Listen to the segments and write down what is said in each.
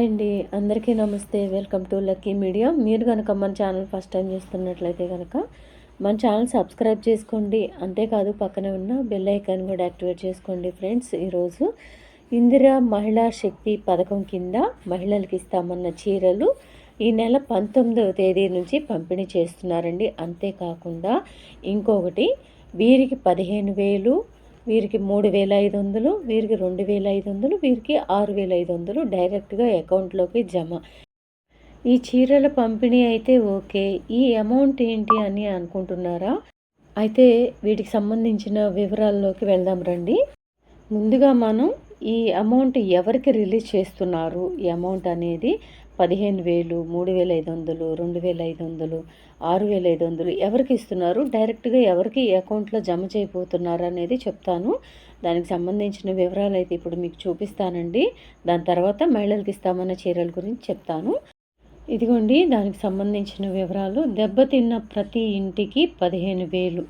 Hi అండి. అందరికీ నమస్తే. Welcome to Lucky Media. మీరు కనుక మన ఛానల్ ఫస్ట్ టైం చేస్తున్నట్లయితే కనుక మన ఛానల్ సబ్స్క్రైబ్ చేసుకోండి. అంతేకాదు పక్కనే ఉన్న బెల్ ఐకాన్ కూడా యాక్టివేట్ చేసుకోండి ఫ్రెండ్స్. ఈరోజు ఇందిరా మహిళా శక్తి పథకం కింద మహిళలకు ఇస్తామన్న చీరలు ఈ నెల పంతొమ్మిదవ తేదీ నుంచి పంపిణీ చేస్తున్నారండి. అంతేకాకుండా ఇంకొకటి వీరికి పదిహేను వేలు వీరికి మూడు వేల ఐదు వందలు వీరికి రెండు వేల ఐదు వందలు వీరికి ఆరు వేల ఐదు వందలు డైరెక్ట్గా అకౌంట్లోకి జమ. ఈ చీరల పంపిణీ అయితే ఓకే. ఈ అమౌంట్ ఏంటి అని అనుకుంటున్నారా? అయితే వీటికి సంబంధించిన వివరాల్లోకి వెళ్దాం రండి. ముందుగా మనం ఈ అమౌంట్ ఎవరికి రిలీజ్ చేస్తున్నారు? ఈ అమౌంట్ అనేది పదిహేను వేలు మూడు వేల ఐదు వందలు రెండు వేల ఐదు వందలు ఆరు వేల ఐదు వందలు ఎవరికి ఇస్తున్నారు? డైరెక్ట్గా ఎవరికి అకౌంట్లో జమ చేయబోతున్నారు అనేది చెప్తాను. దానికి సంబంధించిన వివరాలు అయితే ఇప్పుడు మీకు చూపిస్తానండి. దాని తర్వాత మహిళలకు ఇస్తామన్న చీరల గురించి చెప్తాను. ఇదిగోండి దానికి సంబంధించిన వివరాలు. దెబ్బతిన్న ప్రతి ఇంటికి పదిహేను వేలు.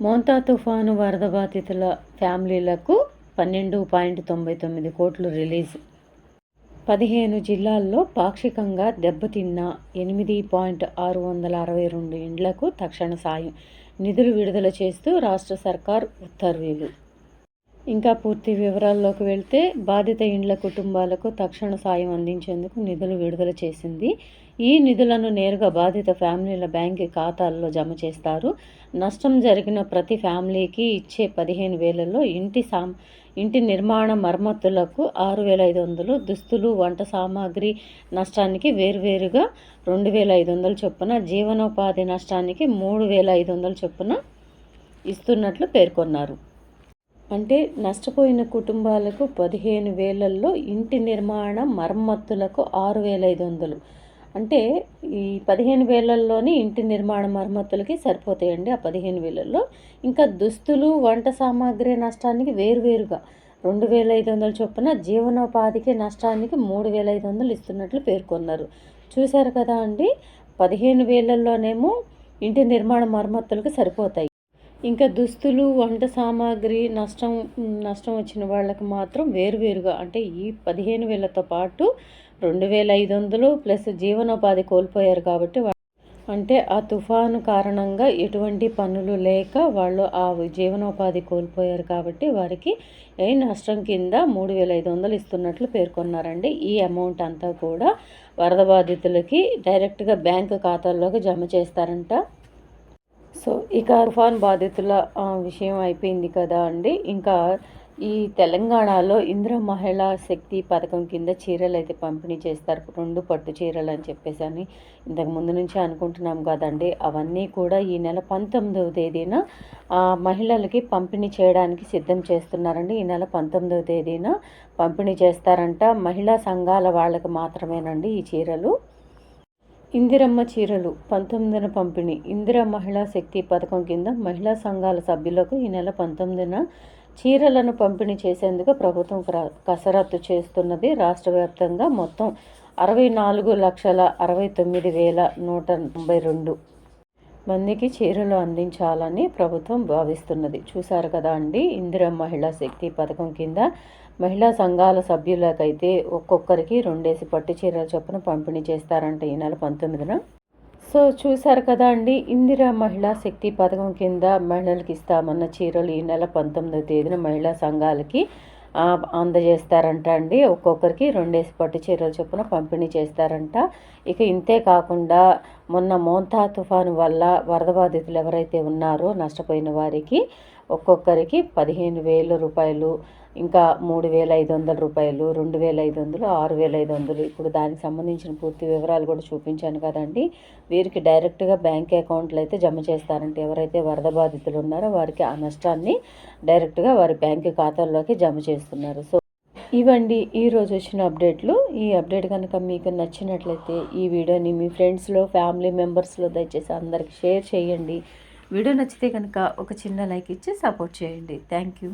మోంతా తుఫాను వరద బాధితుల ఫ్యామిలీలకు పన్నెండు పాయింట్ తొంభై తొమ్మిది కోట్లు రిలీజ్. పదిహేను జిల్లాల్లో పాక్షికంగా దెబ్బతిన్న ఎనిమిది పాయింట్ ఆరు వందల అరవై రెండు ఇండ్లకు తక్షణ సాయం. నిధులు విడుదల చేస్తూ రాష్ట్ర సర్కార్ ఉత్తర్వులు. ఇంకా పూర్తి వివరాల్లోకి వెళ్తే బాధిత ఇండ్ల కుటుంబాలకు తక్షణ సాయం అందించేందుకు నిధులు విడుదల చేసింది. ఈ నిధులను నేరుగా బాధిత ఫ్యామిలీల బ్యాంక్ ఖాతాల్లో జమ చేస్తారు. నష్టం జరిగిన ప్రతి ఫ్యామిలీకి ఇచ్చే పదిహేను వేలలో ఇంటి సాం ఇంటి నిర్మాణ మరమ్మతులకు ఆరు వేల ఐదు వందలు దుస్తులు వంట సామాగ్రి నష్టానికి వేరువేరుగా రెండు వేల ఐదు వందలు చొప్పున జీవనోపాధి నష్టానికి మూడు వేల ఐదు వందల చొప్పున ఇస్తున్నట్లు పేర్కొన్నారు. అంటే నష్టపోయిన కుటుంబాలకు పదిహేను వేలల్లో ఇంటి నిర్మాణ మరమ్మతులకు ఆరు వేల ఐదు వందలు. అంటే ఈ పదిహేను వేలల్లోనే ఇంటి నిర్మాణ మరమ్మతులకి సరిపోతాయండి ఆ పదిహేను వేలల్లో. ఇంకా దుస్తులు వంట సామాగ్రి నష్టానికి వేరువేరుగా రెండు వేల ఐదు వందల చొప్పున జీవనోపాధికి నష్టానికి మూడు వేల ఐదు వందలు ఇస్తున్నట్లు పేర్కొన్నారు. చూశారు కదా అండి పదిహేను వేలల్లోనేమో ఇంటి నిర్మాణ మరమ్మతులకు సరిపోతాయి. ఇంకా దుస్తులు వంట సామాగ్రి నష్టం నష్టం వచ్చిన వాళ్ళకి మాత్రం వేరువేరుగా అంటే ఈ పదిహేను వేలతో పాటు రెండు వేల ఐదు వందలు ప్లస్ జీవనోపాధి కోల్పోయారు కాబట్టి అంటే ఆ తుఫాను కారణంగా ఎటువంటి పనులు లేక వాళ్ళు ఆ జీవనోపాధి కోల్పోయారు కాబట్టి వారికి ఏ నష్టం కింద మూడు వేల ఐదు వందలు ఇస్తున్నట్లు పేర్కొన్నారండి. ఈ అమౌంట్ అంతా కూడా వరద బాధితులకి డైరెక్ట్గా బ్యాంకు ఖాతాల్లోకి జమ చేస్తారంట. సో ఇక తుఫాన్ బాధితుల విషయం అయిపోయింది కదా అండి. ఇంకా ఈ తెలంగాణలో ఇంద్ర మహిళా శక్తి పథకం కింద చీరలు అయితే పంపిణీ చేస్తారు. రెండు పట్టు చీరలు అని చెప్పేసి అని ఇంతకు ముందు నుంచి అనుకుంటున్నాం కదండి. అవన్నీ కూడా ఈ నెల పంతొమ్మిదవ తేదీన మహిళలకి పంపిణీ చేయడానికి సిద్ధం చేస్తున్నారండి. ఈ నెల పంతొమ్మిదవ తేదీన పంపిణీ చేస్తారంట మహిళా సంఘాల వాళ్ళకి మాత్రమేనండి ఈ చీరలు. ఇందిరమ్మ చీరలు పంతొమ్మిదిన పంపిణీ. ఇందిర మహిళా శక్తి పథకం కింద మహిళా సంఘాల సభ్యులకు ఈ నెల పంతొమ్మిదిన చీరలను పంపిణీ చేసేందుకు ప్రభుత్వం కసరత్తు చేస్తున్నది. రాష్ట్ర వ్యాప్తంగా మొత్తం అరవై నాలుగు లక్షల అరవై తొమ్మిది వేల నూట తొంభై రెండు మందికి చీరలు అందించాలని ప్రభుత్వం భావిస్తున్నది. చూశారు కదా అండి ఇందిరా మహిళా శక్తి పథకం కింద మహిళా సంఘాల సభ్యులకైతే ఒక్కొక్కరికి రెండేసి పట్టు చీరల చొప్పున పంపిణీ చేస్తారంట ఈ నెల పంతొమ్మిదిన. సో చూశారు కదా అండి ఇందిరా మహిళా శక్తి పథకం కింద మహిళలకు ఇస్తామన్న చీరలు ఈ నెల పంతొమ్మిదవ తేదీన మహిళా సంఘాలకి అందజేస్తారంట అండి. ఒక్కొక్కరికి రెండేసి పట్టు చీరల చొప్పున పంపిణీ చేస్తారంట. ఇక ఇంతే కాకుండా మొన్న మోంతా తుఫాను వల్ల వరద బాధితులు ఎవరైతే ఉన్నారో నష్టపోయిన వారికి ఒక్కొక్కరికి పదిహేను వేల రూపాయలు ఇంకా మూడు వేల ఐదు వందల రూపాయలు రెండు వేల ఐదు వందలు ఆరు వేల ఐదు వందలు ఇప్పుడు దానికి సంబంధించిన పూర్తి వివరాలు కూడా చూపించాను కదండి. వీరికి డైరెక్ట్గా బ్యాంక్ అకౌంట్లు అయితే జమ చేస్తారంటే. ఎవరైతే వరద బాధితులు ఉన్నారో వారికి ఆ నష్టాన్ని డైరెక్ట్గా వారి బ్యాంక్ ఖాతాల్లోకి జమ చేస్తున్నారు. సో ఇవండి ఈరోజు వచ్చిన అప్డేట్లు. ఈ అప్డేట్ కనుక మీకు నచ్చినట్లయితే ఈ వీడియోని మీ ఫ్రెండ్స్లో ఫ్యామిలీ మెంబర్స్లో దయచేసి అందరికి షేర్ చేయండి. వీడియో నచ్చితే కనుక ఒక చిన్న లైక్ ఇచ్చి సపోర్ట్ చేయండి. Thank you.